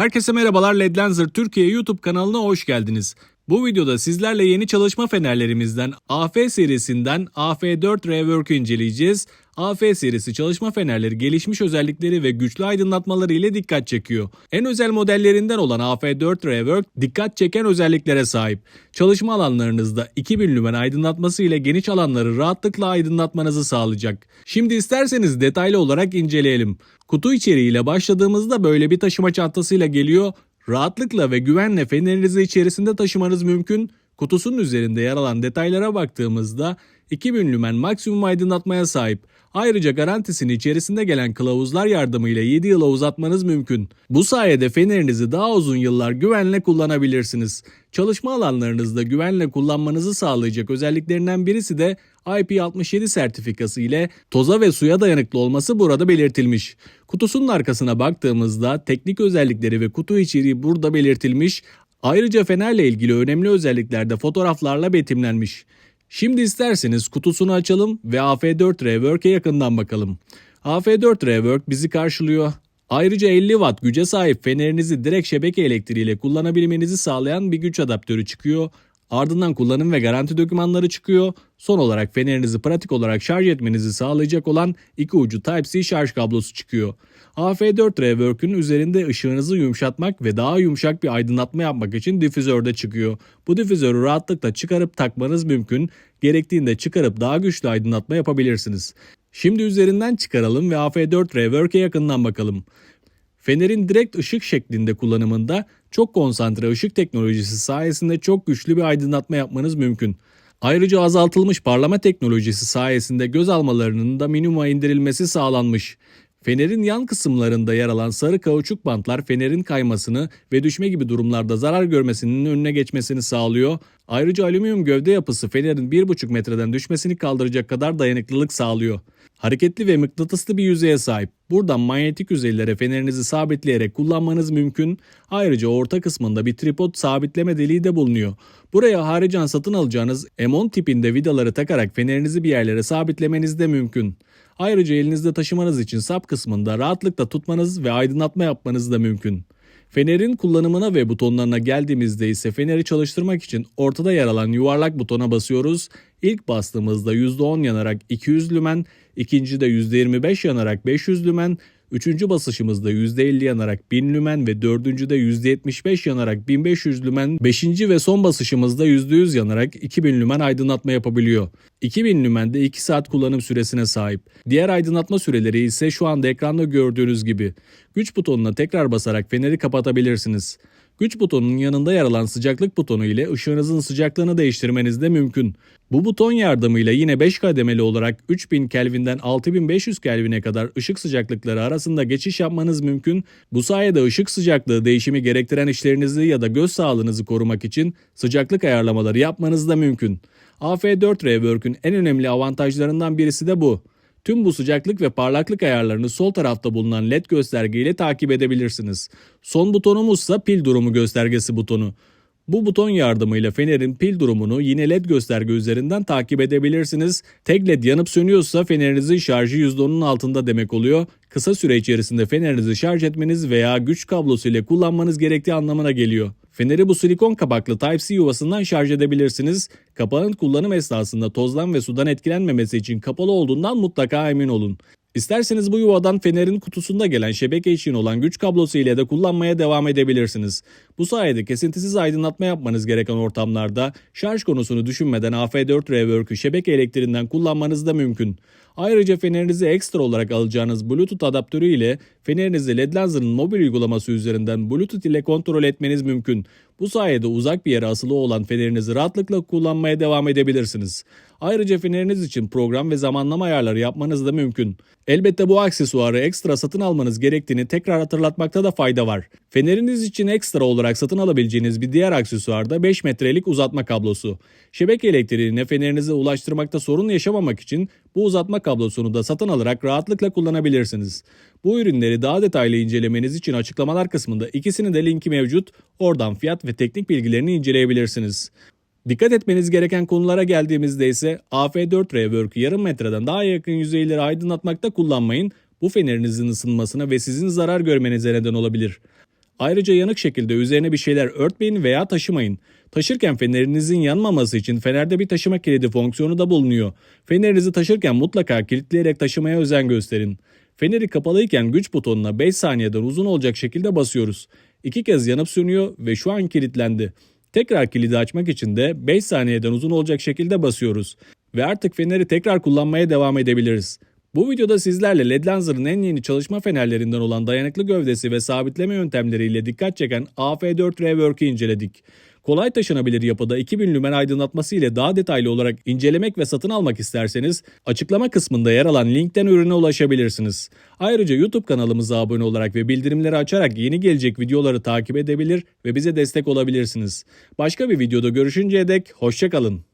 Herkese merhabalar Ledlenzer Türkiye YouTube kanalına hoş geldiniz. Bu videoda sizlerle yeni çalışma fenerlerimizden AF serisinden AF4 Rework'ü inceleyeceğiz. AF serisi çalışma fenerleri gelişmiş özellikleri ve güçlü aydınlatmaları ile dikkat çekiyor. En özel modellerinden olan AF4 Rework dikkat çeken özelliklere sahip. Çalışma alanlarınızda 2000 lümen aydınlatması ile geniş alanları rahatlıkla aydınlatmanızı sağlayacak. Şimdi isterseniz detaylı olarak inceleyelim. Kutu içeriğiyle başladığımızda böyle bir taşıma çantasıyla geliyor. Rahatlıkla ve güvenle fenerinizi içerisinde taşımanız mümkün. Kutusunun üzerinde yer alan detaylara baktığımızda 2000 lümen maksimum aydınlatmaya sahip. Ayrıca garantisini içerisinde gelen kılavuzlar yardımıyla 7 yıla uzatmanız mümkün. Bu sayede fenerinizi daha uzun yıllar güvenle kullanabilirsiniz. Çalışma alanlarınızda güvenle kullanmanızı sağlayacak özelliklerinden birisi de IP67 sertifikası ile toza ve suya dayanıklı olması burada belirtilmiş. Kutusunun arkasına baktığımızda teknik özellikleri ve kutu içeriği burada belirtilmiş. Ayrıca fenerle ilgili önemli özellikler de fotoğraflarla betimlenmiş. Şimdi isterseniz kutusunu açalım ve AF4 Rework'e yakından bakalım. AF4 Rework bizi karşılıyor. Ayrıca 50 watt güce sahip fenerinizi direkt şebeke elektriğiyle kullanabilmenizi sağlayan bir güç adaptörü çıkıyor. Ardından kullanım ve garanti dokümanları çıkıyor. Son olarak fenerinizi pratik olarak şarj etmenizi sağlayacak olan iki ucu Type-C şarj kablosu çıkıyor. AF4 Rework'ün üzerinde ışığınızı yumuşatmak ve daha yumuşak bir aydınlatma yapmak için difüzör de çıkıyor. Bu difüzörü rahatlıkla çıkarıp takmanız mümkün. Gerektiğinde çıkarıp daha güçlü aydınlatma yapabilirsiniz. Şimdi üzerinden çıkaralım ve AF4 Rework'e yakından bakalım. Fenerin direkt ışık şeklinde kullanımında çok konsantre ışık teknolojisi sayesinde çok güçlü bir aydınlatma yapmanız mümkün. Ayrıca azaltılmış parlama teknolojisi sayesinde göz almalarının da minimuma indirilmesi sağlanmış. Fenerin yan kısımlarında yer alan sarı kauçuk bantlar fenerin kaymasını ve düşme gibi durumlarda zarar görmesinin önüne geçmesini sağlıyor. Ayrıca alüminyum gövde yapısı fenerin 1,5 metreden düşmesini kaldıracak kadar dayanıklılık sağlıyor. Hareketli ve mıknatıslı bir yüzeye sahip. Buradan manyetik yüzeylere fenerinizi sabitleyerek kullanmanız mümkün. Ayrıca orta kısmında bir tripod sabitleme deliği de bulunuyor. Buraya haricen satın alacağınız M10 tipinde vidaları takarak fenerinizi bir yerlere sabitlemeniz de mümkün. Ayrıca elinizde taşımanız için sap kısmında rahatlıkla tutmanız ve aydınlatma yapmanız da mümkün. Fenerin kullanımına ve butonlarına geldiğimizde ise feneri çalıştırmak için ortada yer alan yuvarlak butona basıyoruz. İlk bastığımızda %10 yanarak 200 lümen, ikincide %25 yanarak 500 lümen, Üçüncü basışımızda %50 yanarak 1000 lümen ve dördüncüde %75 yanarak 1500 lümen, beşinci ve son basışımızda %100 yanarak 2000 lümen aydınlatma yapabiliyor. 2000 lümen de 2 saat kullanım süresine sahip. Diğer aydınlatma süreleri ise şu anda ekranda gördüğünüz gibi. Güç butonuna tekrar basarak feneri kapatabilirsiniz. Güç butonunun yanında yer alan sıcaklık butonu ile ışığınızın sıcaklığını değiştirmeniz de mümkün. Bu buton yardımıyla yine 5 kademeli olarak 3000 Kelvin'den 6500 Kelvin'e kadar ışık sıcaklıkları arasında geçiş yapmanız mümkün. Bu sayede ışık sıcaklığı değişimi gerektiren işlerinizi ya da göz sağlığınızı korumak için sıcaklık ayarlamaları yapmanız da mümkün. AF4 Rework'ün en önemli avantajlarından birisi de bu. Tüm bu sıcaklık ve parlaklık ayarlarını sol tarafta bulunan LED göstergeyle takip edebilirsiniz. Son butonumuzsa pil durumu göstergesi butonu. Bu buton yardımıyla fenerin pil durumunu yine LED gösterge üzerinden takip edebilirsiniz. Tek LED yanıp sönüyorsa fenerinizin şarjı %10'un altında demek oluyor. Kısa süre içerisinde fenerinizi şarj etmeniz veya güç kablosu ile kullanmanız gerektiği anlamına geliyor. Feneri bu silikon kapaklı Type-C yuvasından şarj edebilirsiniz. Kapağın kullanım esnasında tozdan ve sudan etkilenmemesi için kapalı olduğundan mutlaka emin olun. İsterseniz bu yuvadan fenerin kutusunda gelen şebeke için olan güç kablosu ile de kullanmaya devam edebilirsiniz. Bu sayede kesintisiz aydınlatma yapmanız gereken ortamlarda şarj konusunu düşünmeden AF4 Rework'ü şebeke elektriğinden kullanmanız da mümkün. Ayrıca fenerinizi ekstra olarak alacağınız Bluetooth adaptörü ile fenerinizi LED Lenser'ın mobil uygulaması üzerinden Bluetooth ile kontrol etmeniz mümkün. Bu sayede uzak bir yere asılı olan fenerinizi rahatlıkla kullanmaya devam edebilirsiniz. Ayrıca feneriniz için program ve zamanlama ayarları yapmanız da mümkün. Elbette bu aksesuarı ekstra satın almanız gerektiğini tekrar hatırlatmakta da fayda var. Feneriniz için ekstra olarak satın alabileceğiniz bir diğer aksesuar da 5 metrelik uzatma kablosu. Şebeke elektriğine fenerinize ulaştırmakta sorun yaşamamak için bu uzatma kablosunu da satın alarak rahatlıkla kullanabilirsiniz. Bu ürünleri daha detaylı incelemeniz için açıklamalar kısmında ikisinin de linki mevcut. Oradan fiyat ve teknik bilgilerini inceleyebilirsiniz. Dikkat etmeniz gereken konulara geldiğimizde ise AF4 Rework'ü yarım metreden daha yakın yüzeyleri aydınlatmakta kullanmayın. Bu fenerinizin ısınmasına ve sizin zarar görmenize neden olabilir. Ayrıca yanık şekilde üzerine bir şeyler örtmeyin veya taşımayın. Taşırken fenerinizin yanmaması için fenerde bir taşıma kilidi fonksiyonu da bulunuyor. Fenerinizi taşırken mutlaka kilitleyerek taşımaya özen gösterin. Feneri kapalıyken güç butonuna 5 saniyeden uzun olacak şekilde basıyoruz. İki kez yanıp sönüyor ve şu an kilitlendi. Tekrar kilidi açmak için de 5 saniyeden uzun olacak şekilde basıyoruz. Ve artık feneri tekrar kullanmaya devam edebiliriz. Bu videoda sizlerle LED Lanzer'ın en yeni çalışma fenerlerinden olan dayanıklı gövdesi ve sabitleme yöntemleriyle dikkat çeken AF4 Rework'ü inceledik. Kolay taşınabilir yapıda 2000 lümen aydınlatması ile daha detaylı olarak incelemek ve satın almak isterseniz açıklama kısmında yer alan linkten ürüne ulaşabilirsiniz. Ayrıca YouTube kanalımıza abone olarak ve bildirimleri açarak yeni gelecek videoları takip edebilir ve bize destek olabilirsiniz. Başka bir videoda görüşünceye dek hoşçakalın.